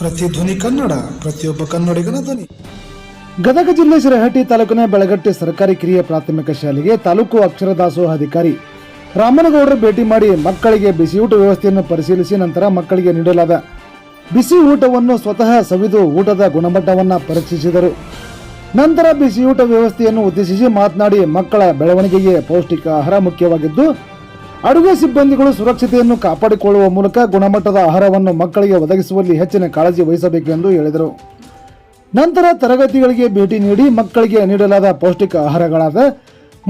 ಪ್ರತಿಧ್ವನಿ ಕನ್ನಡ, ಪ್ರತಿಯೊಬ್ಬ ಕನ್ನಡಿಗನ ಧ್ವನಿ. ಗದಗ ಜಿಲ್ಲೆ ಶಿರಹಟ್ಟಿ ತಾಲೂಕಿನ ಬೆಳಗಟ್ಟೆ ಸರ್ಕಾರಿ ಕಿರಿಯ ಪ್ರಾಥಮಿಕ ಶಾಲೆಗೆ ತಾಲೂಕು ಅಕ್ಷರ ದಾಸೋಹ ಅಧಿಕಾರಿ ರಾಮನಗೌಡರು ಭೇಟಿ ಮಾಡಿ ಮಕ್ಕಳಿಗೆ ಬಿಸಿಯೂಟ ವ್ಯವಸ್ಥೆಯನ್ನು ಪರಿಶೀಲಿಸಿ ನಂತರ ಮಕ್ಕಳಿಗೆ ನೀಡಲಾದ ಬಿಸಿ ಊಟವನ್ನು ಸ್ವತಃ ಸವಿದು ಊಟದ ಗುಣಮಟ್ಟವನ್ನು ಪರೀಕ್ಷಿಸಿದರು. ನಂತರ ಬಿಸಿಯೂಟ ವ್ಯವಸ್ಥೆಯನ್ನು ಉದ್ದೇಶಿಸಿ ಮಾತನಾಡಿ ಮಕ್ಕಳ ಬೆಳವಣಿಗೆಗೆ ಪೌಷ್ಟಿಕ ಆಹಾರ ಮುಖ್ಯವಾಗಿದ್ದು ಅಡುಗೆ ಸಿಬ್ಬಂದಿಗಳು ಸುರಕ್ಷತೆಯನ್ನು ಕಾಪಾಡಿಕೊಳ್ಳುವ ಮೂಲಕ ಗುಣಮಟ್ಟದ ಆಹಾರವನ್ನು ಮಕ್ಕಳಿಗೆ ಒದಗಿಸುವಲ್ಲಿ ಹೆಚ್ಚಿನ ಕಾಳಜಿ ವಹಿಸಬೇಕು ಎಂದು ಹೇಳಿದರು. ನಂತರ ತರಗತಿಗಳಿಗೆ ಭೇಟಿ ನೀಡಿ ಮಕ್ಕಳಿಗೆ ನೀಡಲಾದ ಪೌಷ್ಟಿಕ ಆಹಾರಗಳಾದ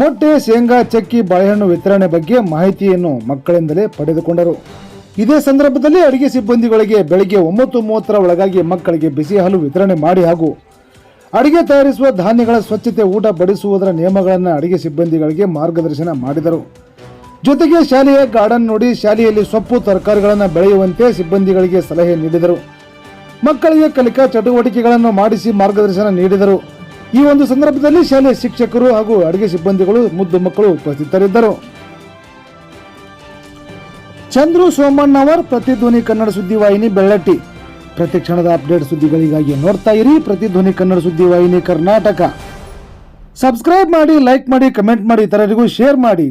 ಮೊಟ್ಟೆ, ಶೇಂಗಾ, ಚಕ್ಕಿ, ಬಾಳೆಹಣ್ಣು ವಿತರಣೆ ಬಗ್ಗೆ ಮಾಹಿತಿಯನ್ನು ಮಕ್ಕಳಿಂದಲೇ ಪಡೆದುಕೊಂಡರು. ಇದೇ ಸಂದರ್ಭದಲ್ಲಿ ಅಡುಗೆ ಸಿಬ್ಬಂದಿಗಳಿಗೆ ಬೆಳಗ್ಗೆ ಒಂಬತ್ತು ಮೂವತ್ತರ ಒಳಗಾಗಿ ಮಕ್ಕಳಿಗೆ ಬಿಸಿ ಹಾಲು ವಿತರಣೆ ಮಾಡಿ ಹಾಗೂ ಅಡುಗೆ ತಯಾರಿಸುವ ಧಾನ್ಯಗಳ ಸ್ವಚ್ಛತೆ ಊಟ ಬಡಿಸುವುದರ ನಿಯಮಗಳನ್ನು ಅಡಿಗೆ ಸಿಬ್ಬಂದಿಗಳಿಗೆ ಮಾರ್ಗದರ್ಶನ ಮಾಡಿದರು. ಜೊತೆಗೆ ಶಾಲೆಯ ಗಾರ್ಡನ್ ನೋಡಿ ಶಾಲೆಯಲ್ಲಿ ಸೊಪ್ಪು, ತರಕಾರಿಗಳನ್ನು ಬೆಳೆಯುವಂತೆ ಸಿಬ್ಬಂದಿಗಳಿಗೆ ಸಲಹೆ ನೀಡಿದರು. ಮಕ್ಕಳಿಗೆ ಕಲಿಕಾ ಚಟುವಟಿಕೆಗಳನ್ನು ಮಾಡಿಸಿ ಮಾರ್ಗದರ್ಶನ ನೀಡಿದರು. ಈ ಒಂದು ಸಂದರ್ಭದಲ್ಲಿ ಶಾಲೆಯ ಶಿಕ್ಷಕರು ಹಾಗೂ ಅಡುಗೆ ಸಿಬ್ಬಂದಿಗಳು ಮುದ್ದು ಮಕ್ಕಳು ಉಪಸ್ಥಿತರಿದ್ದರು. ಚಂದ್ರು ಸೋಮಣ್ಣವರ್ ಪ್ರತಿಧ್ವನಿ ಕನ್ನಡ ಸುದ್ದಿವಾಹಿನಿ ಬೆಳ್ಳಟ್ಟಿ. ಪ್ರತಿ ಕ್ಷಣದ ಅಪ್ಡೇಟ್ ಸುದ್ದಿಗಳಿಗಾಗಿ ನೋಡ್ತಾ ಇರಿ ಪ್ರತಿಧ್ವನಿ ಕನ್ನಡ ಸುದ್ದಿವಾಹಿನಿ ಕರ್ನಾಟಕ. ಸಬ್ಸ್ಕ್ರೈಬ್ ಮಾಡಿ, ಲೈಕ್ ಮಾಡಿ, ಕಮೆಂಟ್ ಮಾಡಿ, ಇತರರಿಗೂ ಶೇರ್ ಮಾಡಿ.